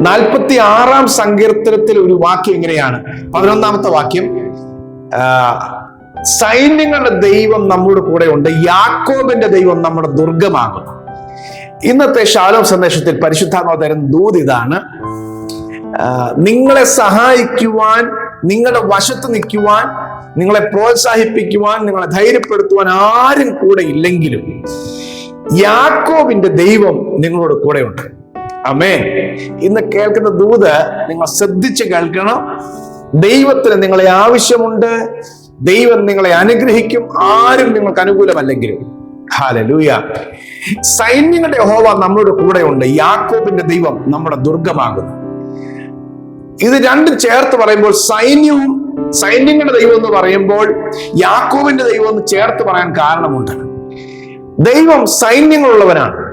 നാൽപ്പത്തി ആറാം സങ്കീർത്തനത്തിൽ ഒരു വാക്യം ഇങ്ങനെയാണ്. പതിനൊന്നാമത്തെ വാക്യം. സൈന്യങ്ങളുടെ ദൈവം നമ്മുടെ കൂടെ ഉണ്ട്. യാക്കോബിന്റെ ദൈവം നമ്മുടെ ദുർഗമാകുന്നു. ഇന്നത്തെ ശാലോം സന്ദേശത്തിൽ പരിശുദ്ധാത്മാവ് തരുന്ന ദൂത് ഇതാണ്. നിങ്ങളെ സഹായിക്കുവാൻ നിങ്ങളുടെ വശത്ത് നിൽക്കുവാൻ നിങ്ങളെ പ്രോത്സാഹിപ്പിക്കുവാൻ നിങ്ങളെ ധൈര്യപ്പെടുത്തുവാൻ ആരും കൂടെ ഇല്ലെങ്കിലും യാക്കോബിന്റെ ദൈവം നിങ്ങളോട് കൂടെയുണ്ട് അമേ ഇന്ന് കേൾക്കുന്ന ദൂത് നിങ്ങൾ ശ്രദ്ധിച്ച് കേൾക്കണം. ദൈവത്തിന് നിങ്ങളെ ആവശ്യമുണ്ട്. ദൈവം നിങ്ങളെ അനുഗ്രഹിക്കും. ആരും നിങ്ങൾക്ക് അനുകൂലമല്ലെങ്കിലും. സൈന്യങ്ങളുടെ ഹോവ നമ്മളോട് കൂടെയുണ്ട്. യാക്കോബിന്റെ ദൈവം നമ്മുടെ ദുർഗമാകുന്നു. ഇത് രണ്ടും ചേർത്ത് പറയുമ്പോൾ സൈന്യവും സൈന്യങ്ങളുടെ ദൈവം എന്ന് പറയുമ്പോൾ യാക്കോബിന്റെ ദൈവം എന്ന് ചേർത്ത് പറയാൻ കാരണമുണ്ട്. ദൈവം സൈന്യങ്ങളുള്ളവനാണ്.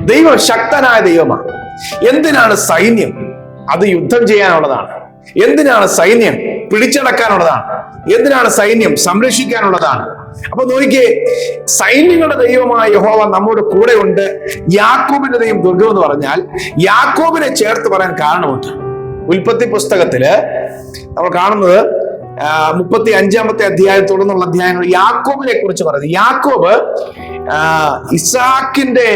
ദൈവം ശക്തനായ ദൈവമാണ്. എന്തിനാണ് സൈന്യം അത് യുദ്ധം ചെയ്യാനുള്ളതാണ്? എന്തിനാണ് സൈന്യം പിടിച്ചടക്കാനുള്ളതാണ്? എന്തിനാണ് സൈന്യം സംരക്ഷിക്കാനുള്ളതാണ്? അപ്പൊ നോക്കിയേ സൈന്യങ്ങളുടെ ദൈവമായ യഹോവ നമ്മുടെ കൂടെ ഉണ്ട് യാക്കോബിന്റെ ദൈവം ദുർഗം എന്ന് പറഞ്ഞാൽ യാക്കോബിനെ ചേർത്ത് പറയാൻ കാരണമുണ്ട്. ഉൽപ്പത്തി പുസ്തകത്തിൽ നമ്മൾ കാണുന്നത് മുപ്പത്തി അഞ്ചാമത്തെ അധ്യായം തുടർന്നുള്ള അധ്യായങ്ങൾ യാക്കോബിനെ കുറിച്ച് പറയുന്നത് യാക്കോബ് ഇസാക്കിന്റെ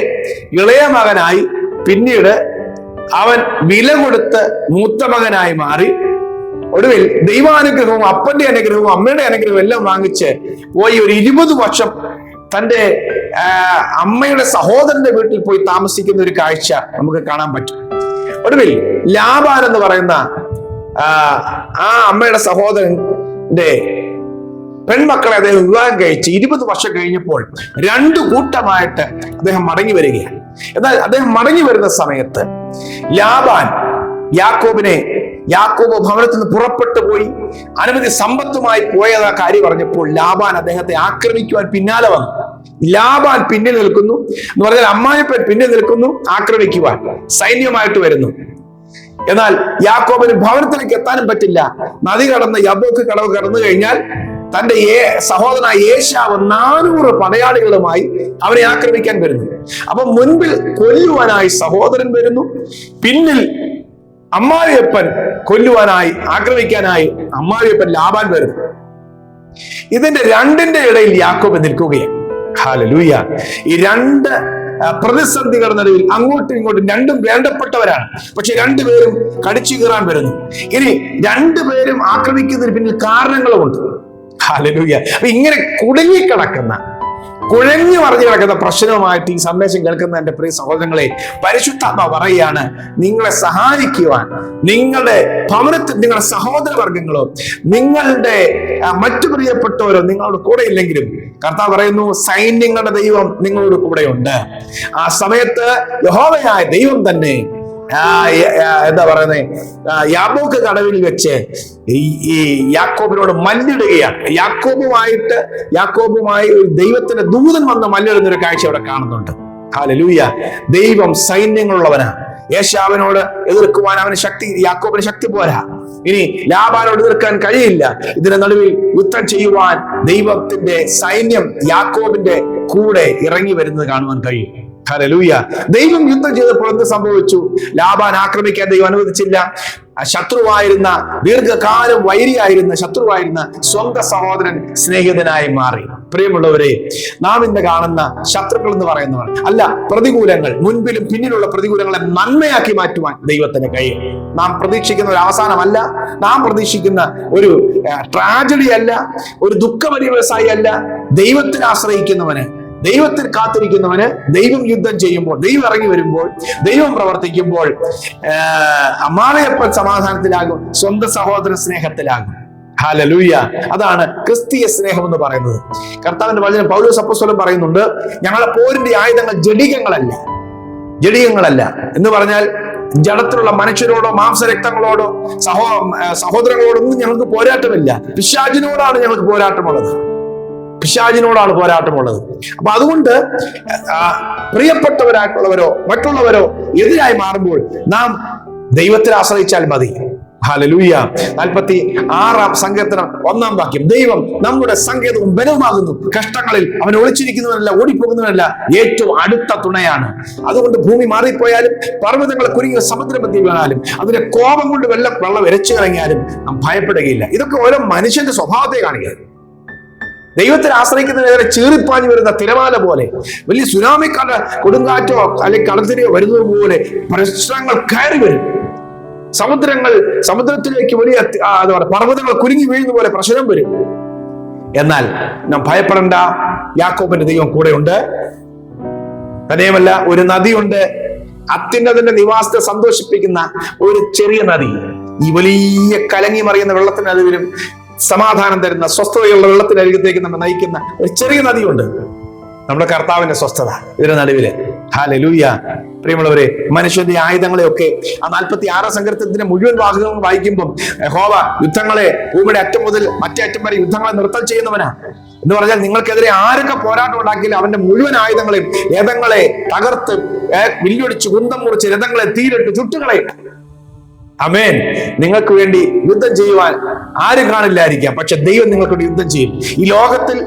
ഇളയ മകനായി പിന്നീട് അവൻ വില കൊടുത്ത് മൂത്ത മകനായി മാറി. ഒടുവിൽ ദൈവാനുഗ്രഹവും അപ്പന്റെ അനുഗ്രഹവും അമ്മയുടെ അനുഗ്രഹവും എല്ലാം വാങ്ങിച്ച് പോയി ഒരു ഇരുപത് വർഷം തന്റെ അമ്മയുടെ സഹോദരന്റെ വീട്ടിൽ പോയി താമസിക്കുന്ന ഒരു കാഴ്ച നമുക്ക് കാണാൻ പറ്റും. ഒടുവിൽ ലാബാൻ എന്ന് പറയുന്ന ആ, അമ്മയുടെ സഹോദരന്റെ പെൺമക്കളെ അദ്ദേഹം വിവാഹം കഴിച്ച് ഇരുപത് വർഷം കഴിഞ്ഞപ്പോൾ രണ്ടു കൂട്ടമായിട്ട് അദ്ദേഹം മടങ്ങി വരികയാണ്. എന്നാൽ അദ്ദേഹം മടങ്ങി വരുന്ന സമയത്ത് ലാബാൻ യാക്കോബിനെ യാക്കോബ് ഭവനത്തിൽ നിന്ന് പുറപ്പെട്ടു പോയി. അനവധി സമ്പത്തുമായി പോയത് ആ കാര്യം പറഞ്ഞപ്പോൾ ലാബാൻ അദ്ദേഹത്തെ ആക്രമിക്കുവാൻ പിന്നാലെ വന്നു. ലാബാൻ പിന്നിൽ നിൽക്കുന്നു. എന്ന് പറഞ്ഞാൽ അമ്മായിപ്പൻ പിന്നിൽ നിൽക്കുന്നു ആക്രമിക്കുവാൻ സൈന്യമായിട്ട് വരുന്നു. എന്നാൽ യാക്കോബിന് ഭവനത്തിലേക്ക് എത്താനും പറ്റില്ല. നദി കടന്ന് യബോക്ക് കടവ് കടന്നു കഴിഞ്ഞാൽ തന്റെ ഏ സഹോദരനായ യേശാവ് നാനൂറ് പടയാളികളുമായി അവനെ ആക്രമിക്കാൻ വരുന്നു. അപ്പൊ മുൻപിൽ കൊല്ലുവാനായി സഹോദരൻ വരുന്നു. പിന്നിൽ അമ്മാവിയപ്പൻ കൊല്ലുവാനായി ആക്രമിക്കാനായി അമ്മാവിയപ്പൻ ലാഭാൻ വരുന്നു. ഇതിന്റെ രണ്ടിന്റെ ഇടയിൽ യാക്കോബ് നിൽക്കുകയാണ്. ഈ രണ്ട് പ്രതിസന്ധികളുടെ നടുവിൽ അങ്ങോട്ടും ഇങ്ങോട്ടും രണ്ടും വേണ്ടപ്പെട്ടവരാണ്. പക്ഷെ രണ്ടുപേരും കടിച്ചു കീറാൻ വരുന്നു. ഇനി രണ്ടുപേരും ആക്രമിക്കുന്നതിന് പിന്നിൽ കാരണങ്ങളുമുണ്ട്. ഹാലലൂയ അപ്പൊ ഇങ്ങനെ കുടുങ്ങിക്കിടക്കുന്ന കുഴഞ്ഞു മറിഞ്ഞു കിടക്കുന്ന പ്രശ്നവുമായിട്ട് ഈ സന്ദേശം കേൾക്കുന്ന എന്റെ പ്രിയ സഹോദരങ്ങളെ പരിശുദ്ധാത്മ പറയുകയാണ് നിങ്ങളെ സഹായിക്കുവാൻ നിങ്ങളുടെ ഭവനത്തിൽ നിങ്ങളുടെ സഹോദരവർഗങ്ങളോ നിങ്ങളുടെ മറ്റു പ്രിയപ്പെട്ടവരോ നിങ്ങളുടെ കൂടെ ഇല്ലെങ്കിലും കർത്താവ് പറയുന്നു സൈന്യങ്ങളുടെ ദൈവം നിങ്ങളോട് കൂടെയുണ്ട്. ആ സമയത്ത് യഹോവയായ ദൈവം തന്നെ എന്താ പറയുന്നത് യാബോക്ക് കടവിൽ വെച്ച് ഈ യാക്കോബിനോട് മല്ലിടുകയാണ്. യാക്കോബുമായിട്ട് യാക്കോബുമായി ദൈവത്തിന്റെ ദൂതൻ വന്ന് മല്ലിടുന്ന ഒരു കാഴ്ച അവിടെ കാണുന്നുണ്ട്. ഹാലലൂയ ദൈവം സൈന്യങ്ങളുള്ളവനാ. യേശാവിനോട് എതിർക്കുവാൻ അവന് ശക്തി യാക്കോബിന് ശക്തി പോരാ. ഇനി ലാബാനോട് എതിർക്കാൻ കഴിയില്ല. ഇതിന് നടുവിൽ യുദ്ധം ചെയ്യുവാൻ ദൈവത്തിന്റെ സൈന്യം യാക്കോബിന്റെ കൂടെ ഇറങ്ങി വരുന്നത് കാണുവാൻ കഴിയും. ഹല്ലേലൂയ. ദൈവം യുദ്ധം ചെയ്തപ്പോൾ എന്ത് സംഭവിച്ചു? ലാബാൻ ആക്രമിക്കാൻ ദൈവം അനുവദിച്ചില്ല. ശത്രുവായിരുന്ന ദീർഘകാലം വൈരിയായിരുന്ന ശത്രുവായിരുന്ന സ്വന്തം സഹോദരൻ സ്നേഹിതനായി മാറി. പ്രിയമുള്ളവരെ നാം ഇന്ന് കാണുന്ന ശത്രുക്കൾ എന്ന് പറയുന്നവർ അല്ല പ്രതികൂലങ്ങൾ മുൻപിലും പിന്നിലുള്ള പ്രതികൂലങ്ങളെ നന്മയാക്കി മാറ്റുവാൻ ദൈവത്തിന് കഴിയും നാം പ്രതീക്ഷിക്കുന്ന ഒരു അവസാനമല്ല. നാം പ്രതീക്ഷിക്കുന്ന ഒരു ട്രാജഡി അല്ല. ഒരു ദുഃഖപരിവസായി അല്ല. ദൈവത്തിനെ ആശ്രയിക്കുന്നവന് ദൈവത്തിൽ കാത്തിരിക്കുന്നവന് ദൈവം യുദ്ധം ചെയ്യുമ്പോൾ ദൈവം ഇറങ്ങി വരുമ്പോൾ ദൈവം പ്രവർത്തിക്കുമ്പോൾ അമ്മാവയപ്പൻ സമാധാനത്തിലാകും സ്വന്തം സഹോദര സ്നേഹത്തിലാകും. ഹാലലൂയ അതാണ് ക്രിസ്തീയ സ്നേഹം എന്ന് പറയുന്നത്. കർത്താവിന്റെ വചനം പൗലോസ് അപ്പസ്വലം പറയുന്നുണ്ട് ഞങ്ങളെ പോരിന്റെ ആയുധങ്ങൾ ജഡികങ്ങളല്ല ജഡികങ്ങളല്ല. എന്ന് പറഞ്ഞാൽ ജഡത്തിലുള്ള മനുഷ്യരോടോ മാംസരക്തങ്ങളോടോ സഹോ സഹോദരങ്ങളോടൊന്നും ഞങ്ങൾക്ക് പോരാട്ടമില്ല. പിശാചിനോടാണ് ഞങ്ങൾക്ക് പോരാട്ടമുള്ളത്. പിശാചിനോടാണ് പോരാട്ടമുള്ളത്. അപ്പൊ അതുകൊണ്ട് പ്രിയപ്പെട്ടവരായിട്ടുള്ളവരോ മറ്റുള്ളവരോ എതിരായി മാറുമ്പോൾ നാം ദൈവത്തിൽ ആശ്രയിച്ചാൽ മതി. ഹാലലൂയ നാൽപ്പത്തി ആറാം സങ്കീർത്തനം ഒന്നാം വാക്യം. ദൈവം നമ്മുടെ സങ്കേതവും ബലവുമാകുന്നു. കഷ്ടങ്ങളിൽ അവൻ ഒളിച്ചിരിക്കുന്നവനല്ല ഓടിപ്പോകുന്നവനല്ല ഏറ്റവും അടുത്ത തുണയാണ്. അതുകൊണ്ട് ഭൂമി മാറിപ്പോയാലും പർവതങ്ങൾ കുരുങ്ങിയ സമുദ്രമധ്യ വീണാലും അതിന്റെ കോപം കൊണ്ട് വെള്ളം വെള്ളം ഇരച്ചു നാം ഭയപ്പെടുകയില്ല. ഇതൊക്കെ ഓരോ മനുഷ്യന്റെ സ്വഭാവത്തെ കാണിക്കുന്നത്. ദൈവത്തിൽ ആശ്രയിക്കുന്നതിനെ ചീറിപ്പാഞ്ഞു വരുന്ന തിരമാല പോലെ വലിയ സുനാമി കട കൊടുങ്കാറ്റോ അല്ലെങ്കിൽ കടത്തിനെയോ വരുന്നത് പോലെ പ്രശ്നങ്ങൾ കയറി വരും. സമുദ്രങ്ങൾ സമുദ്രത്തിലേക്ക് വലിയ എന്താ പറയുക പർവതങ്ങൾ കുരുങ്ങി വീഴുന്ന പോലെ പ്രശ്നം വരും. എന്നാൽ നാം ഭയപ്പെടേണ്ട. യാക്കോബിന്റെ ദൈവം കൂടെയുണ്ട്. തന്നെയുമല്ല ഒരു നദിയുണ്ട്. അത്യുന്നതിന്റെ നിവാസത്തെ സന്തോഷിപ്പിക്കുന്ന ഒരു ചെറിയ നദി. ഈ വലിയ കലങ്ങി മറിയുന്ന വെള്ളത്തിനരികിലും സമാധാനം തരുന്ന സ്വസ്ഥതയുള്ള വെള്ളത്തിനരികത്തേക്ക് നമ്മെ നയിക്കുന്ന ഒരു ചെറിയ നദിയുണ്ട്. നമ്മുടെ കർത്താവിന്റെ സ്വസ്ഥത ഇതിന്റെ നടുവിൽ ഹാലലൂയ പ്രിയമുള്ളവരെ മനുഷ്യന്റെ ആയുധങ്ങളെയൊക്കെ ആ നാൽപ്പത്തി ആറ് സങ്കീർത്തനത്തിന്റെ മുഴുവൻ വാഹനങ്ങൾ വായിക്കുമ്പോൾ ഹോവ യുദ്ധങ്ങളെ ഭൂമിയുടെ അറ്റം മുതൽ മറ്റേ അറ്റം വരെ യുദ്ധങ്ങളെ നൃത്തം ചെയ്യുന്നവനാ. എന്ന് പറഞ്ഞാൽ നിങ്ങൾക്കെതിരെ ആരൊക്കെ പോരാട്ടം ഉണ്ടാക്കിയാലും അവന്റെ മുഴുവൻ ആയുധങ്ങളെയും രഥങ്ങളെ തകർത്ത് വില്ലൊടിച്ച് കുന്തം മുറിച്ച് രഥങ്ങളെ തീരിട്ട് ചുട്ടുകളെ അമേൻ നിങ്ങൾക്ക് വേണ്ടി യുദ്ധം ചെയ്യുവാൻ ആരും കാണില്ലായിരിക്കാം. പക്ഷെ ദൈവം നിങ്ങൾക്ക് വേണ്ടി യുദ്ധം ചെയ്യും. ഈ ലോകത്തിൽ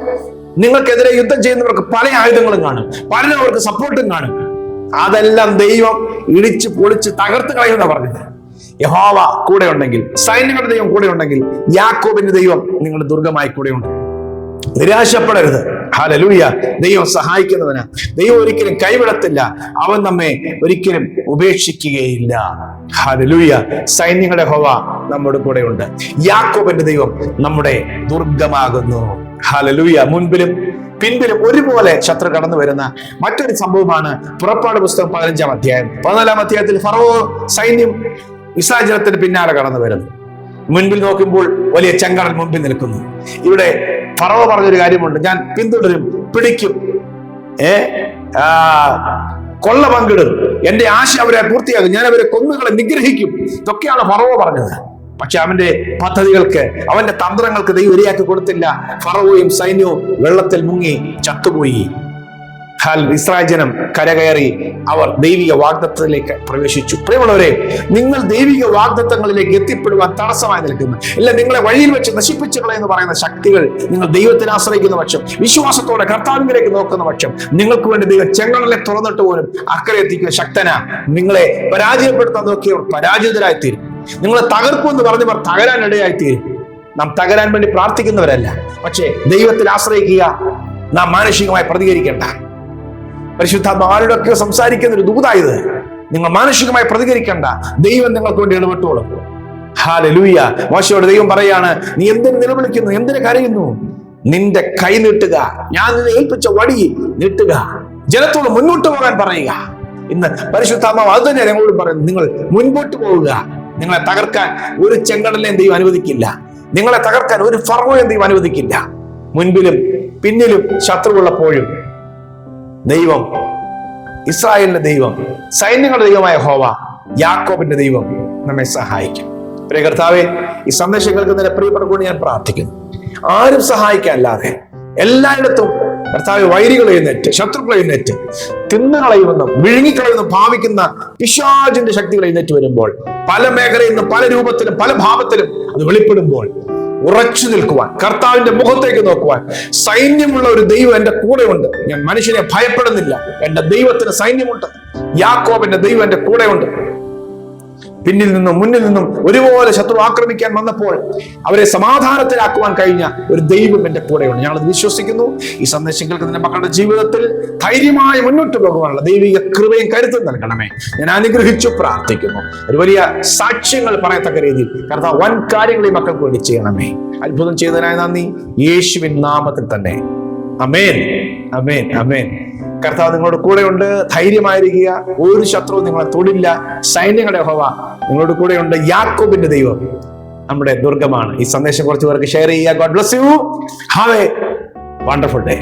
നിങ്ങൾക്കെതിരെ യുദ്ധം ചെയ്യുന്നവർക്ക് പല ആയുധങ്ങളും കാണും. പലരും അവർക്ക് സപ്പോർട്ടും കാണും. അതെല്ലാം ദൈവം ഇടിച്ച് പൊളിച്ച് തകർത്ത് കളയുന്ന പറഞ്ഞത്. യഹോവ കൂടെ ഉണ്ടെങ്കിൽ സൈന്യങ്ങളുടെ ദൈവം കൂടെ ഉണ്ടെങ്കിൽ യാക്കോബിന്റെ ദൈവം നിങ്ങളുടെ ദുർഗമായി ഉണ്ട്. നിരാശപ്പെടരുത്. ഹാലലൂയ ദൈവം സഹായിക്കുന്നവന്. ദൈവം ഒരിക്കലും കൈവിടത്തില്ല. അവൻ നമ്മെ ഒരിക്കലും ഉപേക്ഷിക്കുകയില്ല. ഹാലലൂയ സൈന്യങ്ങളുടെ ഹോവ നമ്മുടെ കൂടെയുണ്ട്. യാക്കോബിന്റെ ദൈവം നമ്മുടെ ദുർഗമാകുന്നു. ഹാലലൂയ മുൻപിലും പിൻപിലും ഒരുപോലെ ശത്രു കടന്നു വരുന്ന മറ്റൊരു സംഭവമാണ് പുറപ്പാട് പുസ്തകം പതിനഞ്ചാം അധ്യായം. പതിനാലാം അധ്യായത്തിൽ ഫറോ സൈന്യം വിസാചനത്തിന് പിന്നാലെ കടന്നു വരുന്നു. മുൻപിൽ നോക്കുമ്പോൾ വലിയ ചെങ്കടൽ മുൻപിൽ നിൽക്കുന്നു. ഇവിടെ ഫറവ പറഞ്ഞൊരു കാര്യമുണ്ട്. ഞാൻ പിന്തുടരും പിടിക്കും. ഏ? കൊള്ള പങ്കിടും. എന്റെ ആശ അവരെ പൂർത്തിയാകും ഞാൻ അവരെ കൊന്നുകളെ നിഗ്രഹിക്കും. ഇതൊക്കെയാണ് ഫറവ പറഞ്ഞത്. പക്ഷെ അവന്റെ പദ്ധതികൾക്ക് അവന്റെ തന്ത്രങ്ങൾക്ക് ദൈവം ഇരയാക്കി കൊടുത്തില്ല. ഫറവോയും സൈന്യവും വെള്ളത്തിൽ മുങ്ങി ചത്തുപോയി. ഹാൽ ഇസ്രായേൽ ജനം കരകയറി അവർ ദൈവിക വാഗ്ദത്തത്തിലേക്ക് പ്രവേശിച്ചു. പ്രിയമുള്ളവരെ നിങ്ങൾ ദൈവിക വാഗ്ദത്തങ്ങളിലേക്ക് എത്തിപ്പെടുവാൻ തടസ്സമായി നിൽക്കുന്നു. ഇല്ല നിങ്ങളെ വഴിയിൽ വെച്ച് നശിപ്പിച്ചു എന്ന് പറയുന്ന ശക്തികൾ നിങ്ങൾ ദൈവത്തിൽ ആശ്രയിക്കുന്ന പക്ഷം വിശ്വാസത്തോടെ കർത്താവിലേക്ക് നോക്കുന്ന പക്ഷം നിങ്ങൾക്ക് വേണ്ടി ദൈവം ചെങ്കടലെ തുറന്നിട്ട് പോലും അക്കരെ എത്തിക്കുന്ന ശക്തന. നിങ്ങളെ പരാജയപ്പെടുത്താൻ നോക്കിയവർ പരാജിതരായി തീരും നിങ്ങളെ തകർക്കുമെന്ന് പറഞ്ഞവർ തകരാൻ ഇടയായി തീരും നാം തകരാൻ വേണ്ടി പ്രാർത്ഥിക്കുന്നവരല്ല. പക്ഷേ ദൈവത്തിൽ ആശ്രയിക്കുക നാം മാനുഷികമായി പ്രതികരിക്കേണ്ട. പരിശുദ്ധാത്മ ആരോടൊക്കെ സംസാരിക്കുന്ന ഒരു ദൂതായത്. നിങ്ങൾ മാനുഷികമായി പ്രതികരിക്കേണ്ട. ദൈവം നിങ്ങൾക്ക് വേണ്ടി ഇടപെട്ടോളും ഹാലലൂയ മോശയോട് ദൈവം പറയാണ് നീ എന്തിനു നിലവിളിക്കുന്നു? എന്തിനു കരയുന്നു? നിന്റെ കൈ നീട്ടുക. ഞാൻ നിന്നെ ഏൽപ്പിച്ച വടി നീട്ടുക. ജനത്തോട് മുന്നോട്ട് പോകാൻ പറയുക. ഇന്ന് പരിശുദ്ധാത്മാവ് അത് തന്നെ ഞങ്ങളോട് പറയുന്നു. നിങ്ങൾ മുൻപോട്ട് പോവുക. നിങ്ങളെ തകർക്കാൻ ഒരു ചെങ്കടലിനെയും ദൈവം അനുവദിക്കില്ല. നിങ്ങളെ തകർക്കാൻ ഒരു ഫറവോയും ദൈവം അനുവദിക്കില്ല. മുൻപിലും പിന്നിലും ശത്രുവുള്ളപ്പോഴും ദൈവം ഇസ്രായേലിന്റെ ദൈവം സൈന്യങ്ങളുടെ ദൈവമായ ഹോവ യാക്കോബിന്റെ ദൈവം നമ്മെ സഹായിക്കും. പ്രിയ കർത്താവെ ഈ സന്ദേശം കേൾക്കുന്നതിന് പ്രിയപ്പെട്ട കൊണ്ട് ഞാൻ പ്രാർത്ഥിക്കുന്നു. ആരും സഹായിക്കാനല്ലാതെ എല്ലായിടത്തും കർത്താവ് വൈരികൾ എഴുന്നേറ്റ് ശത്രുക്കൾ എഴുന്നേറ്റ് തിന്നുകളയുമെന്നും വിഴുങ്ങിക്കളയുമെന്നും ഭാവിക്കുന്ന പിശാചിന്റെ ശക്തികൾ എഴുന്നേറ്റ് വരുമ്പോൾ പല മേഖലയിൽ നിന്നും പല രൂപത്തിലും പല ഭാവത്തിലും അത് വെളിപ്പെടുമ്പോൾ ഉറച്ചു നിൽക്കുവാൻ കർത്താവിന്റെ മുഖത്തേക്ക് നോക്കുവാൻ. സൈന്യമുള്ള ഒരു ദൈവം എന്റെ കൂടെയുണ്ട്. ഞാൻ മനുഷ്യനെ ഭയപ്പെടുന്നില്ല. എന്റെ ദൈവത്തിന് സൈന്യമുണ്ട്. യാക്കോബിന്റെ ദൈവം എന്റെ കൂടെയുണ്ട്. പിന്നിൽ നിന്നും മുന്നിൽ നിന്നും ഒരുപോലെ ശത്രു ആക്രമിക്കാൻ വന്നപ്പോൾ അവരെ സമാധാനത്തിലാക്കുവാൻ കഴിഞ്ഞ ഒരു ദൈവം എന്റെ കൂടെയുണ്ട്. അത് വിശ്വസിക്കുന്നു. ഈ സന്ദേശം കേൾക്കുന്ന മക്കളുടെ ജീവിതത്തിൽ ധൈര്യമായി മുന്നോട്ട് പോകുവാനുള്ള ദൈവിക കൃപയും കരുത്തും നൽകണമേ. ഞാൻ അനുഗ്രഹിച്ചു പ്രാർത്ഥിക്കുന്നു. ഒരു വലിയ സാക്ഷ്യങ്ങൾ പറയത്തക്ക രീതിയിൽ കർത്താവ് വൻ കാര്യങ്ങൾ ഈ മക്കൾക്ക് വേണ്ടി ചെയ്യണമേ. അത്ഭുതം ചെയ്തതിനായി നന്ദി. യേശുവിൻ നാമത്തിൽ തന്നെ. അമേൻ അമേൻ അമേൻ കർത്താവ് നിങ്ങളുടെ കൂടെയുണ്ട്. ധൈര്യമായിരിക്കുക. ഒരു ശത്രുവും നിങ്ങളെ തൊടില്ല. സൈന്യങ്ങളുടെ ഹോവ നിങ്ങളുടെ കൂടെയുണ്ട്. യാക്കോബിന്റെ ദൈവം നമ്മുടെ ദുർഗമാണ്. ഈ സന്ദേശം കുറച്ച് പേർക്ക് ഷെയർ ചെയ്യുക. God bless you have a wonderful day